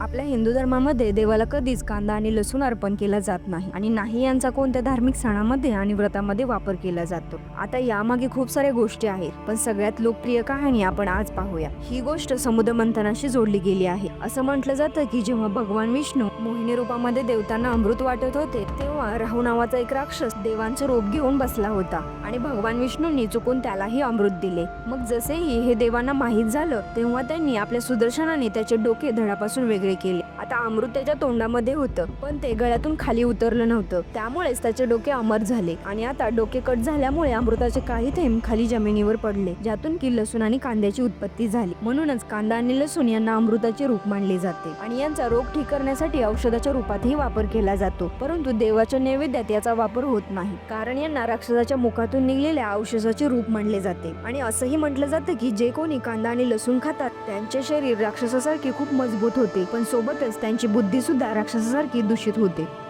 आपल्या हिंदू धर्मामध्ये देवाला कधीच कांदा आणि लसूण अर्पण केला जात नाही. आणि नाही यांचा कोणत्या धार्मिक सणामध्ये आणि व्रतामध्ये वापर केला जातो? आता यामागे खूप साऱ्या गोष्टी आहेत पण सगळ्यात लोकप्रिय कहाणी आपण आज पाहूया. ही गोष्ट समुद्र मंथनाशी जोडली गेली आहे. असं म्हटलं जातं की जेव्हा भगवान विष्णू मोहिनी रूपामध्ये देवतांना अमृत वाटत होते तेव्हा राहू नावाचा एक राक्षस देवांचं रूप घेऊन बसला होता आणि भगवान विष्णूंनी चुकून त्यालाही अमृत दिले. मग जसेही हे देवांना माहीत झालं तेव्हा त्यांनी आपल्या सुदर्शनाने त्याचे डोके धडापासून वेगळे केले. आता अमृत त्याच्या तोंडामध्ये होतं पण ते गळ्यातून खाली उतरलं नव्हतं. त्यामुळेच त्याचे डोके अमर झाले आणि आता डोके कट झाल्यामुळे अमृताचे काही थेंब खाली जमिनीवर पडले ज्यातून की लसूण आणि कांद्याची उत्पत्ती झाली. म्हणूनच कांदा आणि लसूण यांना अमृताचे रूप मानले जाते आणि यांचा रोग ठीक करण्यासाठी औषधाच्या रूपातही वापर केला जातो. परंतु देवाच्या नैवेद्यात याचा वापर होत नाही कारण यांना राक्षसाच्या मुखातून निघलेल्या औषधाचे रूप मानले जाते. आणि असंही म्हटलं जातं की जे कोणी कांदा आणि लसूण खातात त्यांचे शरीर राक्षसासारखे खूप मजबूत होते पण सोबतच त्यांची बुद्धीसुद्धा राक्षसासारखी दूषित होते.